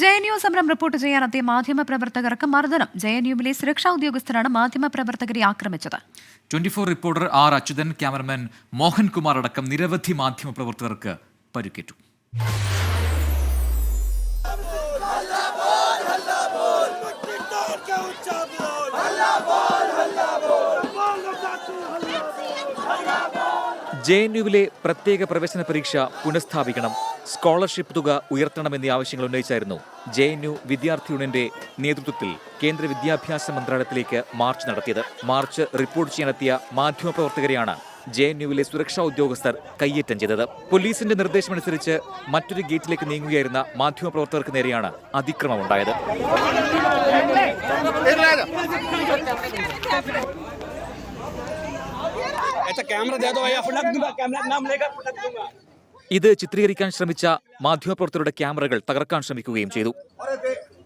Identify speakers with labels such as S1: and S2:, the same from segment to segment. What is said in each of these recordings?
S1: J N U സമരം report ചെയ്യാനെത്തിയ മാധ്യമപ്രവർത്തകർക്ക് മർദ്ദനം. ജെ എൻ യുവിലെ സുരക്ഷാ ഉദ്യോഗസ്ഥരാണ് മാധ്യമപ്രവർത്തകരെ ആക്രമിച്ചത്.
S2: Twenty four reporter R Achuthan cameraman Mohankumar അടക്കം നിരവധി മാധ്യമപ്രവർത്തകർക്ക് പരിക്കേറ്റു. ജെ എൻ യുവിലെ പ്രത്യേക പ്രവേശന പരീക്ഷ പുനഃസ്ഥാപിക്കണം. സ്കോളർഷിപ്പ് തുക ഉയർത്തണമെന്നീ ആവശ്യങ്ങൾ ഉന്നയിച്ചായിരുന്നു ജെ എൻ യു വിദ്യാർത്ഥി യൂണിയന്റെ നേതൃത്വത്തിൽ കേന്ദ്ര വിദ്യാഭ്യാസ മന്ത്രാലയത്തിലേക്ക് മാർച്ച് നടത്തിയത്. മാർച്ച് റിപ്പോർട്ട് ചെയ്യാനെത്തിയ മാധ്യമപ്രവർത്തകരെയാണ് ജെ എൻ യുവിലെ സുരക്ഷാ ഉദ്യോഗസ്ഥർ കയ്യേറ്റം ചെയ്തത്. പോലീസിന്റെ നിർദ്ദേശമനുസരിച്ച് മറ്റൊരു ഗേറ്റിലേക്ക് നീങ്ങുകയായിരുന്ന മാധ്യമപ്രവർത്തകർക്ക് നേരെയാണ് അതിക്രമമുണ്ടായത്.
S3: अच्छा कैमरा दे दो भैया फटक दूंगा कैमरा नाम लेकर फटक दूंगा
S2: ഇത് ചിത്രീകരിക്കാൻ ശ്രമിച്ച മാധ്യമപ്രവർത്തകരുടെ ക്യാമറകൾ തകർക്കാൻ ശ്രമിക്കുകയും ചെയ്തു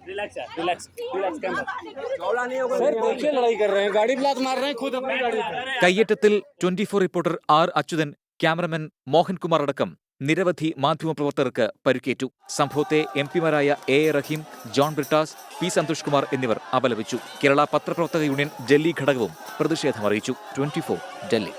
S3: रिलैक्स यार रिलैक्स रिलैक्स कैमरा चौड़ा नहीं होगा सर देखिए लड़ाई कर रहे हैं गाड़ी ब्लास्ट मार रहे हैं खुद अपनी गाड़ी से
S2: കയ്യേറ്റത്തിൽ twenty four reporter R Achuthan cameraman Mohankumar അടക്കം നിരവധി മാധ്യമപ്രവർത്തകർക്ക് പരിക്കേറ്റു. സംഭവത്തെ എം പിമാരായ എ റഹീം ജോൺ ബ്രിട്ടാസ് പി സന്തോഷ് കുമാർ എന്നിവർ അപലപിച്ചു. കേരള പത്രപ്രവർത്തക യൂണിയൻ ഡൽഹി ഘടകവും പ്രതിഷേധമറിയിച്ചു. ട്വന്റി ഡൽഹി